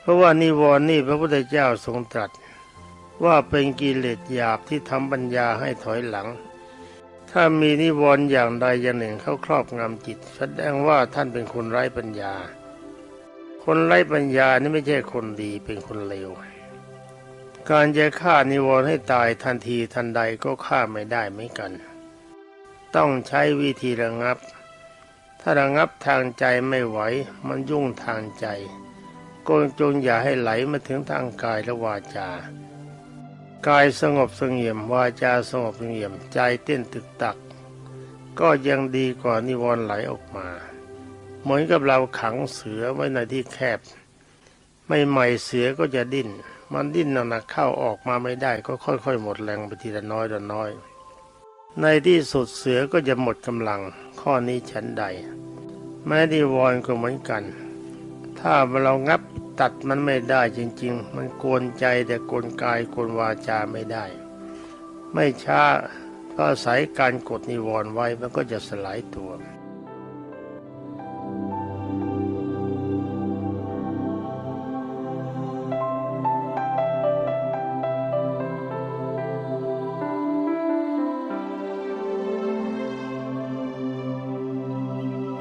เพราะว่านิวรณ์นี่พระพุทธเจ้าทรงตรัส ว่าเป็นกิเลสหยาบที่ทำปัญญาให้ถอยหลัง ถ้ามีนิวรณ์อย่างใดอย่างหนึ่งเข้าครอบงำจิต แสดงว่าท่านเป็นคนไร้ปัญญา คนไร้ปัญญานี่ไม่ใช่คนดีเป็นคนเลวการจะฆ่านิวรณ์ให้ตายทันทีทันใดก็ฆ่าไม่ได้เหมือนกัน ต้องใช้วิธีระงับ ถ้าระงับทางใจไม่ไหวมันยุ่งทางใจ ก็จงอย่าให้ไหลมาถึงทางกายและวาจา กายสงบเสงี่ยมวาจาสงบเสงี่ยมใจเต้นตึกตัก ก็ยังดีกว่านิวรณ์ไหลออกมา เหมือนกับเราขังเสือไว้ในที่แคบ ไม่ใหม่เสือก็จะดิ้น มันดิ้นหนักๆเข้าออกมาไม่ได้ก็ค่อยๆ หมดแรงไปทีละน้อยละน้อย ในที่สุดเสือก็จะหมดกำลัง ข้อนี้ฉันใด แม้นิวรณ์ก็เหมือนกัน ถ้าเรางับตัดมันไม่ได้จริง ๆ มันกวนใจแต่กวนกายกวนวาจาไม่ได้ ไม่ช้าก็อาศัยการกดนิวรณ์ไว้มันก็จะสลายตัว